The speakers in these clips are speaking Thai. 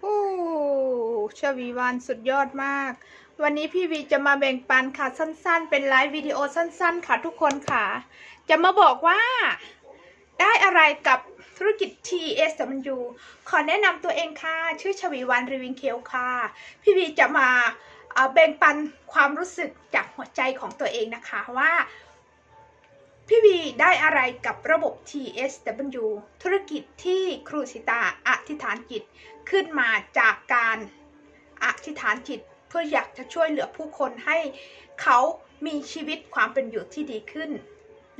โอ้ชวีวันสุดยอดมาก วันนี้พี่วีจะมาแบ่งปันค่ะสั้น ๆ เป็นไลฟ์วิดีโอสั้น ๆ ค่ะทุกคนค่ะ จะมาบอกว่าได้อะไรกับธุรกิจ TSW ขอแนะนำตัวเองค่ะ ชื่อชวีวันรีวิงเคียวค่ะ พี่วีจะมาแบ่งปันความรู้สึกจากหัวใจของตัวเองนะคะว่า พี่วีได้อะไรกับระบบ TSW ธุรกิจที่ครูสิตาอธิษฐานจิตขึ้นมาจากการอธิษฐานจิต เพื่ออยากจะช่วยเหลือผู้คนให้เขามีชีวิตความเป็นอยู่ที่ดีขึ้น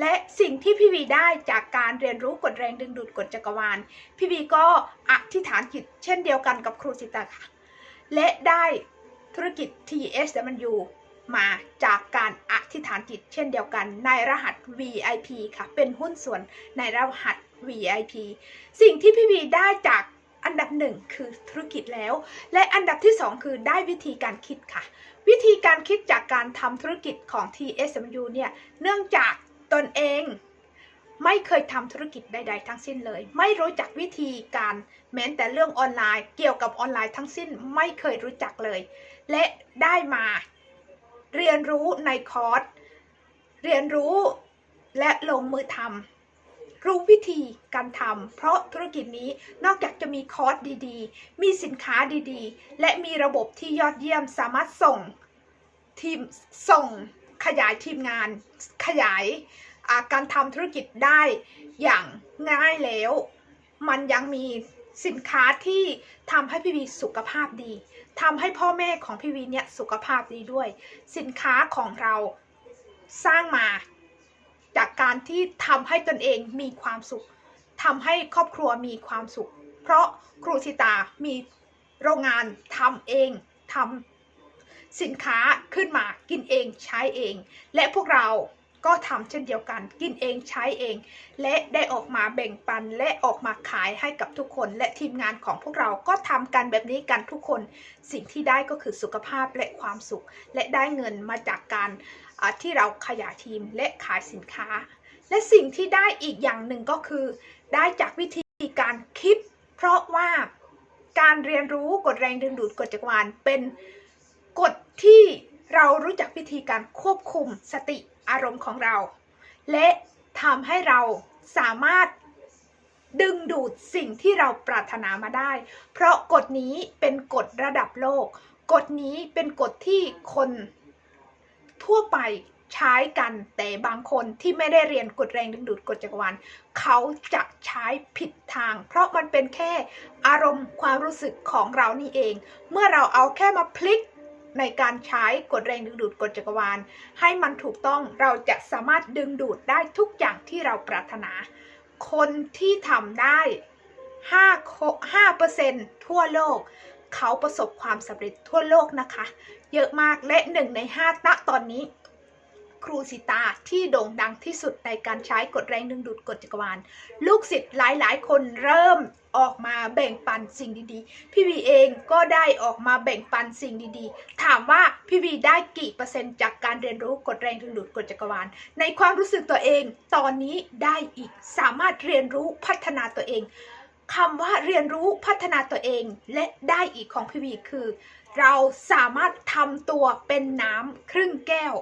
และสิ่งที่พี่วีได้จากการเรียนรู้กฎแรงดึงดูดกฎจักรวาล พี่วีก็อธิษฐานจิต เช่นเดียวกันกับครูสิตาค่ะ และได้ธุรกิจ TSW มาจากการอธิษฐานจิตเช่นเดียวกันในรหัส VIP ค่ะ เป็นหุ้นส่วนในรหัส VIP สิ่งที่พี่วีได้จากอันดับหนึ่งคือธุรกิจแล้ว และอันดับที่สองคือได้วิธีการคิดค่ะ วิธีการคิดจากการทำธุรกิจของ TSMU เนี่ย เนื่องจากตนเองไม่เคยทำธุรกิจใด ๆ ทั้งสิ้นเลย ไม่รู้จักวิธีการแม้แต่เรื่องออนไลน์ เกี่ยวกับออนไลน์ทั้งสิ้นไม่เคยรู้จักเลย และได้มา เรียนรู้ในคอร์ส เรียนรู้และลงมือทำรู้วิธีการทำเพราะธุรกิจนี้นอกจากจะมีคอร์สดีๆ มีสินค้าดีๆ และมีระบบที่ยอดเยี่ยมสามารถส่งทีมส่งขยายทีมงาน ขยายการทำธุรกิจได้อย่างง่ายแล้ว มันยังมี สินค้าที่ทำให้พี่วีสุขภาพดีทำให้พ่อแม่ของพี่วีเนี่ยสุขภาพดีด้วย สินค้าของเราสร้างมา จากการที่ทำให้ตนเองมีความสุขทำให้ครอบครัวมีความสุข เพราะครูชิตามีโรงงานทำเองทำสินค้าขึ้นมากินเองใช้เอง และพวกเรา ก็ทำเช่นเดียวกัน กินเองใช้เอง และได้ออกมาแบ่งปันและออกมาขายให้กับทุกคน และทีมงานของพวกเราก็ทำกันแบบนี้กันทุกคน สิ่งที่ได้ก็คือสุขภาพและความสุข และได้เงินมาจากการที่เราขยายทีมและขายสินค้า และสิ่งที่ได้อีกอย่างหนึ่งก็คือ ได้จากวิธีการคิด เพราะว่าการเรียนรู้กฎแรงดึงดูดกฎจักรวาลเป็นกฎที่เรารู้จักวิธีการควบคุมสติ อารมณ์ของเรา และทำให้เราสามารถดึงดูดสิ่งที่เราปรารถนามาได้ เพราะกฎนี้เป็นกฎระดับโลก กฎนี้เป็นกฎที่คนทั่วไปใช้กันแต่บางคนที่ไม่ได้เรียนกฎแรงดึงดูดกฎจักรวาลเขาจะใช้ผิดทาง เพราะมันเป็นแค่อารมณ์ความรู้สึกของเรานี่เอง เมื่อเราเอาแค่มาพลิก ในการใช้กฎแรงดึงดูดกฎจักรวาล ให้มันถูกต้องเราจะสามารถดึงดูดได้ทุกอย่างที่เราปรารถนา คนที่ทำได้5โค5%ทั่วโลก เขาประสบความสำเร็จทั่วโลกนะคะ เยอะมากและหนึ่งใน 5 ณตอนนี้ ครูสิตาที่โด่งดังที่สุดในการใช้กฎแรงดึงดูดกฎจักรวาล ลูกศิษย์หลายๆ คนเริ่มออกมาแบ่งปันสิ่งดีๆ พี่วีเองก็ได้ออกมาแบ่งปันสิ่งดีๆ ถามว่าพี่วีได้กี่เปอร์เซ็นต์จากการเรียนรู้กฎแรงดึงดูดกฎจักรวาล ในความรู้สึกตัวเองตอนนี้ได้อีกสามารถเรียนรู้พัฒนาตัวเองคำว่าเรียนรู้พัฒนาตัวเองและได้อีกของพี่วีคือ เราสามารถทำตัวเป็นน้ำครึ่งแก้ว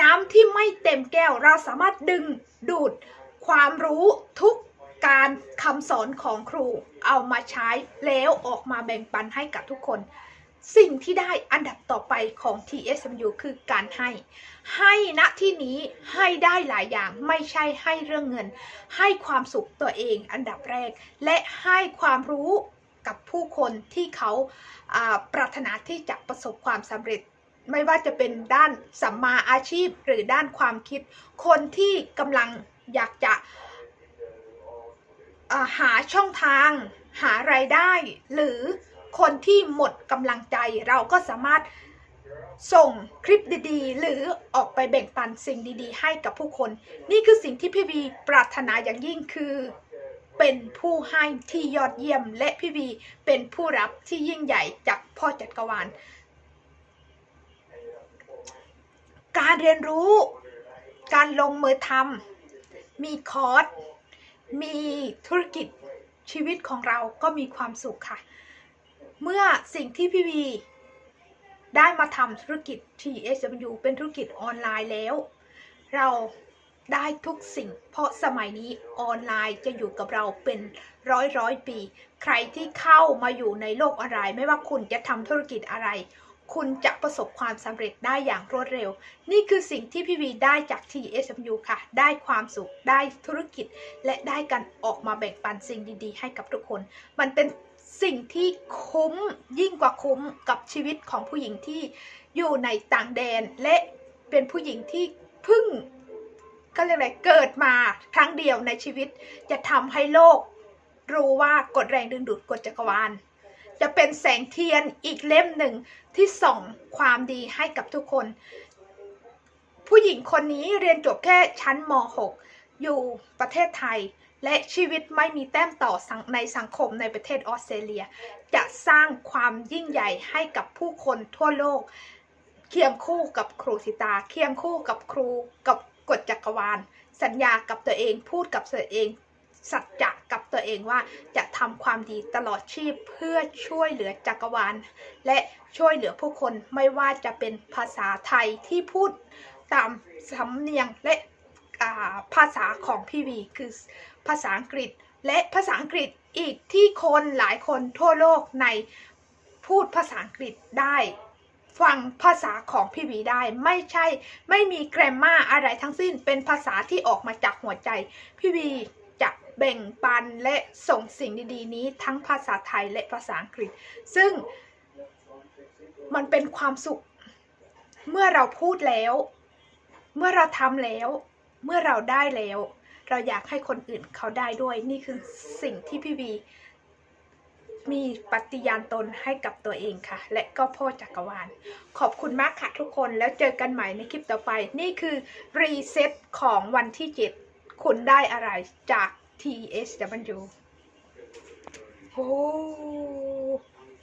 น้ำที่ไม่เต็มแก้ว เราสามารถดึงดูดความรู้ทุกการคำสอนของครูเอามาใช้แล้วออกมาแบ่งปันให้กับทุกคน สิ่งที่ได้อันดับต่อไปของ TSMU คือการให้ ให้ณที่นี้ให้ได้หลายอย่างไม่ใช่ให้เรื่องเงิน ให้ความสุขตัวเองอันดับแรก และให้ความรู้ กับผู้คนที่เขาปรารถนาที่จะประสบความสำเร็จ ไม่ว่าจะเป็นด้านสัมมาอาชีพหรือด้านความคิด คนที่กำลังอยากจะาหาช่องทาง หารายได้ หรือคนที่หมดกำลังใจเราก็สามารถส่งคลิปดีๆ หรือออกไปแบ่งปันสิ่งดีๆ ให้กับผู้คน นี่คือสิ่งที่พี่วีปรารถนาอย่างยิ่งคือ เป็นผู้ให้ที่ยอดเยี่ยม และพี่วีเป็นผู้รับที่ยิ่งใหญ่จากพ่อจักรวาล การเรียนรู้ การลงมือทำมีคอร์ส มีธุรกิจชีวิตของเราก็มีความสุขค่ะ เมื่อสิ่งที่พี่วีได้มาทำธุรกิจ TSW เป็นธุรกิจออนไลน์แล้ว เรา ได้ทุกสิ่ง เพราะสมัยนี้ออนไลน์จะอยู่กับเราเป็นร้อยร้อยปี ใครที่เข้ามาอยู่ในโลกออนไลน์ไม่ว่าคุณจะทำธุรกิจอะไร คุณจะประสบความสำเร็จได้อย่างรวดเร็ว นี่คือสิ่งที่พี่วีได้จาก TSMU ค่ะ ได้ความสุข ได้ธุรกิจ และได้การออกมาแบ่งปันสิ่งดีๆ ให้กับทุกคน มันเป็นสิ่งที่คุ้มยิ่งกว่าคุ้มกับชีวิตของผู้หญิงที่อยู่ในต่างแดน และเป็นผู้หญิงที่พึ่ง ก็เรียกอะไรเกิดมาครั้งเดียวในชีวิต จะทำให้โลก รู้ว่ากฎแรงดึงดูดกฎจักรวาล จะเป็นแสงเทียนอีกเล่มหนึ่งที่ส่องความดีให้กับทุกคน ผู้หญิงคนนี้เรียนจบแค่ชั้นม .6 อยู่ประเทศไทยและชีวิตไม่มีแต้มต่อในสังคมในประเทศออสเตรเลีย จะสร้างความยิ่งใหญ่ให้กับผู้คนทั่วโลก เคียงคู่กับครูสิตา เคียงคู่กับครูกับ กฎจักรวาล สัญญากับตัวเอง พูดกับตัวเอง สัจจะกับตัวเองว่าจะทำความดีตลอดชีพเพื่อช่วยเหลือจักรวาล และช่วยเหลือผู้คนไม่ว่าจะเป็นภาษาไทยที่พูดตามสำเนียงและาภาษาของพี่วีคือภาษาอังกฤษและภาษาอังกฤษอีกที่คนหลายคนทั่วโลกในพูดภาษาอังกฤษได้ ฟังภาษาของพี่วีได้ ไม่ใช่ ไม่มีแกรมมาอะไรทั้งสิ้นเป็นภาษาที่ออกมาจากหัวใจ พี่วีจะแบ่งปันและส่งสิ่งดีๆ นี้ทั้งภาษาไทยและภาษาอังกฤษ ซึ่งมันเป็นความสุข เมื่อเราพูดแล้ว เมื่อเราทำแล้ว เมื่อเราได้แล้ว เราอยากให้คนอื่นเขาได้ด้วยนี่คือสิ่งที่พี่วี มีปฏิญาณตนให้กับตัวเองค่ะ และก็พ่อจักรวาล ขอบคุณมากค่ะทุกคนแล้วเจอกันใหม่ในคลิปต่อไป นี่คือรีเซ็ตของวันที่ 7 คุณได้อะไรจาก TSW โอ้